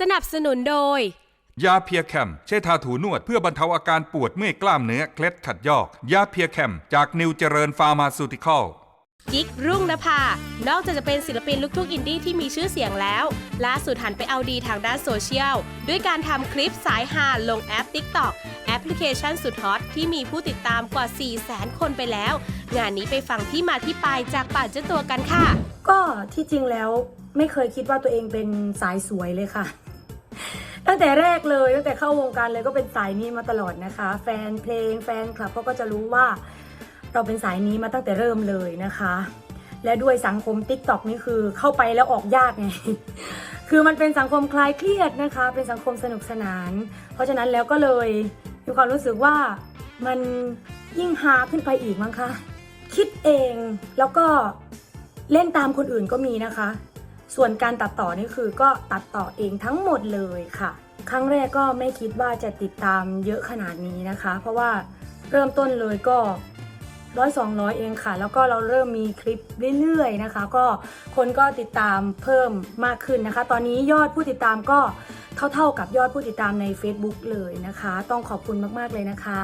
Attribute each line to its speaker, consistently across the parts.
Speaker 1: สนับสนุนโดย
Speaker 2: ยาเพียแคม ใช้ทาถูนวดเพื่อบรรเทาอาการปวดเมื่อยกล้ามเนื้อเคล็ดขัดยอก ยาเพียแคม จากนิวเจริญฟาร์มาซูติคอล
Speaker 1: กิ๊กรุ่งนภา นอกจากจะเป็นศิลปินลูกทุ่งอินดี้ที่มีชื่อเสียงแล้ว ล่าสุดหันไปเอาดีทางด้านโซเชียล ด้วยการทำคลิปสายฮาลงแอป TikTok แอปพลิเคชันสุดฮอตที่มีผู้ติดตามกว่า4 0 0 0 0 0 คนไปแล้ว งานนี้ไปฟังที่มาที่ไปจากปากเจ้าตัวกันค่ะ
Speaker 3: ก็ที่จริงแล้วไม่เคยคิดว่าตัวเองเป็นสายสวยเลยค่ะ ตั้งแต่แรกเลยตั้งแต่เข้าวงการเลยก็เป็นสายนี้มาตลอดนะคะ แฟนเพลงแฟนคลับเขาก็จะรู้ว่าเราเป็นสายนี้มาตั้งแต่เริ่มเลยนะคะ และด้วยสังคม t ิ k t o k นี่คือเข้าไปแล้วออกยากไงคือมันเป็นสังคมคลายเครียดนะคะ เป็นสังคมสนุกสนาน เพราะฉะนั้นแล้วก็เลยมีความรู้สึกว่ามันยิ่งฮาขึ้นไปอีกมั้งคะคิดเองแล้วก็เล่นตามคนอื่นก็มีนะคะ ส่วนการตัดต่อนี่คือก็ตัดต่อเองทั้งหมดเลยค่ะ ครั้งแรกก็ไม่คิดว่าจะติดตามเยอะขนาดนี้นะคะ เพราะว่าเริ่มต้นเลยก็ร้อยสองร้อยเองค่ะ แล้วก็เราเริ่มมีคลิปเรื่อยๆนะคะ ก็คนก็ติดตามเพิ่มมากขึ้นนะคะ ตอนนี้ยอดผู้ติดตามก็เท่าๆกับยอดผู้ติดตามใน Facebook เลยนะคะ ต้องขอบคุณมากๆเลยนะคะ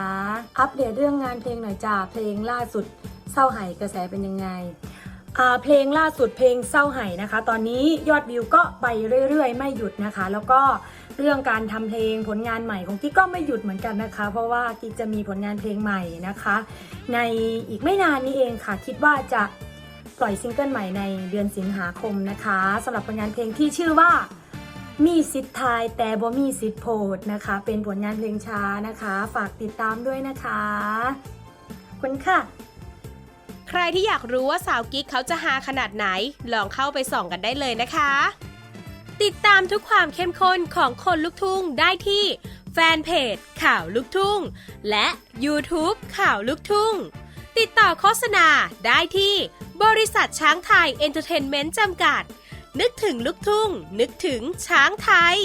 Speaker 3: อัปเดตเรื่องงานเพลงหน่อยจ้าเพลงล่าสุดเศร้าไห้กระแสเป็นยังไง เพลงล่าสุดเพลงเศร้าไห้นะคะ ตอนนี้ยอดวิวก็ไปเรื่อยๆ ไม่หยุดนะคะ แล้วก็เรื่องการทำเพลงผลงานใหม่ของกิ๊กก็ไม่หยุดเหมือนกันนะคะ เพราะว่ากิ๊กจะมีผลงานเพลงใหม่นะคะ ในอีกไม่นานนี้เองค่ะ คิดว่าจะปล่อยซิงเกิลใหม่ในเดือนสิงหาคมนะคะสำหรับผลงานเพลงที่ชื่อว่ามีสิทธิ์ทายแต่บ่มีสิทธิ์โพดนะคะ เป็นผลงานเพลงช้านะคะ ฝากติดตามด้วยนะคะคุณค่ะ
Speaker 1: รที่อยากรู้ว่าสาวกิ๊กเขาจะฮาขนาดไหน ลองเข้าไปส่องกันได้เลยนะคะ ติดตามทุกความเข้มข้นของคนลูกทุ่งได้ที่แฟนเพจข่าวลูกทุ่ง และ YouTube ข่าวลูกทุ่ง ติดต่อโฆษณาได้ที่บริษัทช้างไทยเอนเตอร์เทนเมนต์จำกัด นึกถึงลูกทุ่ง นึกถึงช้างไทย